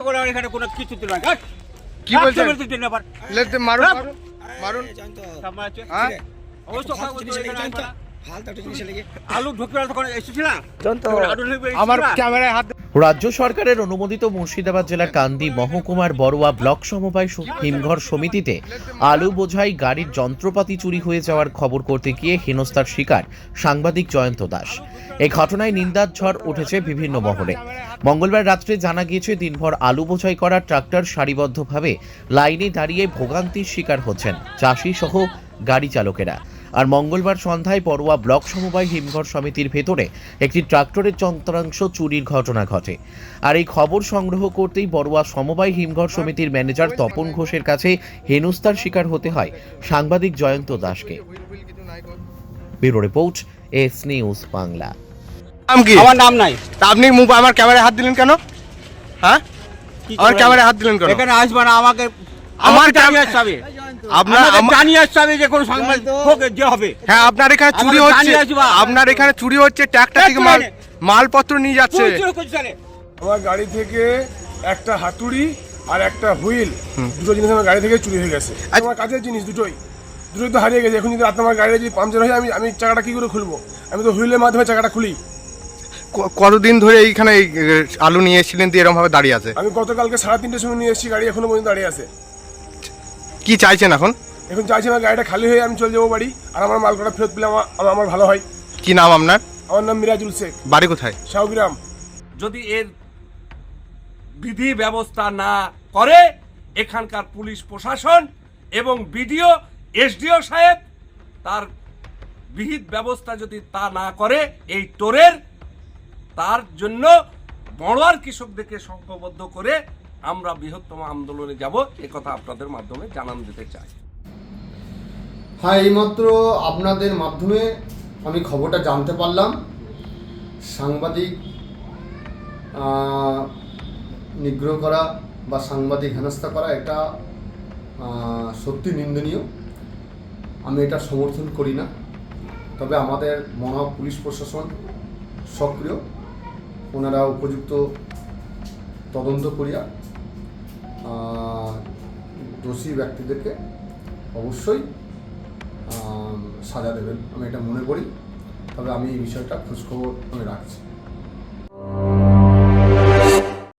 এখানে কোনো কিছু তুলে না। কি বলছেন? দিন আবার মারুন মারুন মারুন। সামনে আছে। হ্যাঁ? আলু ঢুকবে তখন আমার ক্যামেরায় হাত রাজ্য সরকারের অনুমোদিত মুর্শিদাবাদ জেলার কান্দি মহকুমার বড়ুয়া ব্লক সমবায় হিমঘর সমিতিতে আলু বোঝাই গাড়ির যন্ত্রপাতি চুরি হয়ে যাওয়ার খবর করতে গিয়ে হেনস্থার শিকার সাংবাদিক জয়ন্ত দাস। এই ঘটনায় নিন্দার ঝড় উঠেছে বিভিন্ন মহলে। মঙ্গলবার রাত্রে জানা গিয়েছে, দিনভর আলু বোঝাই করা ট্রাক্টর সারিবদ্ধভাবে লাইনে দাঁড়িয়ে ভোগান্তির শিকার হচ্ছেন চাষি সহ গাড়ি চালকেরা। আর মঙ্গলবার সন্ধ্যায় পড়ুয়া ব্লক সমবায় হিমঘর সমিতির ভেতরে একটি ট্রাক্টরের যন্ত্রাংশ চুরির ঘটনা ঘটে। আর এই খবর সংগ্রহ করতেই বড়ুয়া সমবায় হিমঘর সমিতির ম্যানেজার তপন ঘোষের কাছে হেনস্থার শিকার হতে হয় সাংবাদিক জয়ন্ত দাসকে। Bureau report S news Bangla. নাম কি? আমার নাম নাই। তা আপনি আমার ক্যামেরায় হাত দিলেন কেন? হ্যাঁ? আমার ক্যামেরায় হাত দিলেন কেন? এখানে আসবে না আমাকে আমার আমার ক্যাম- জানিয়ে আসতে হবে। আপনার আমাকে আমা- জানিয়ে আসতে হবে যে কোনো সংবাদ যে হবে। হ্যাঁ আপনার এখানে চুরি হচ্ছে। আপনার এখানে চুরি হচ্ছে ট্রাক্টর থেকে মাল মালপত্র নিয়ে যাচ্ছে। আমার গাড়ি থেকে একটা হাতুড়ি আর একটা হুইল দুটো জিনিস আমার গাড়ি থেকে চুরি হয়ে গেছে। আমার কাজের জিনিস দুটোই। দুটোই তো হারিয়ে গেছে। এখন যদি আমার গাড়িটা যদি পাংচার হয় আমি আমি চাকাটা কি করে খুলবো? আমি তো হুইলের মাধ্যমে চাকাটা খুলি। কতদিন ধরে এইখানে এই আলু নিয়ে এসেছিলেন দিয়ে এরকম ভাবে দাঁড়িয়ে আছে? আমি গতকালকে সাড়ে তিনটের সময় নিয়ে এসেছি গাড়ি এখনও পর্যন্ত দাঁড়িয়ে আছে। কি চাইছেন এখন? এখন চাইছি আমার গাড়িটা খালি হয়ে আমি চলে যাব বাড়ি আর আমার মাল কটা ফেরত পেলে আমার আমার- আমার ভালো হয়। কি নাম আপনার? আমার নাম মিরাজুল শেখ। বাড়ি কোথায়? শাহগ্রাম যদি এর বিধি ব্যবস্থা না করে এখানকার পুলিশ প্রশাসন এবং বিডিও এসডিও সাহেব তার বিহিত ব্যবস্থা যদি তা না করে এই টোরের তার জন্য বড়োয়ার কৃষকদেরকে সংঘবদ্ধ করে আমরা বৃহত্তম আন্দোলনে যাব, এ কথা আপনাদের মাধ্যমে জানান দিতে চাই। হ্যাঁ এইমাত্র আপনাদের মাধ্যমে আমি খবরটা জানতে পারলাম। সাংবাদিক নিগ্রহ করা বা সাংবাদিক হেনস্থা করা এটা সত্যি নিন্দনীয়। আমি এটা সমর্থন করি না। তবে আমাদের মহা পুলিশ প্রশাসন সক্রিয়। ওনারা উপযুক্ত তদন্ত করিয়া দোষী ব্যক্তিদেরকে অবশ্যই সাজা দেবেন। আমি এটা মনে করি। তবে আমি এই বিষয়টা খোঁজখবর আমি রাখছি।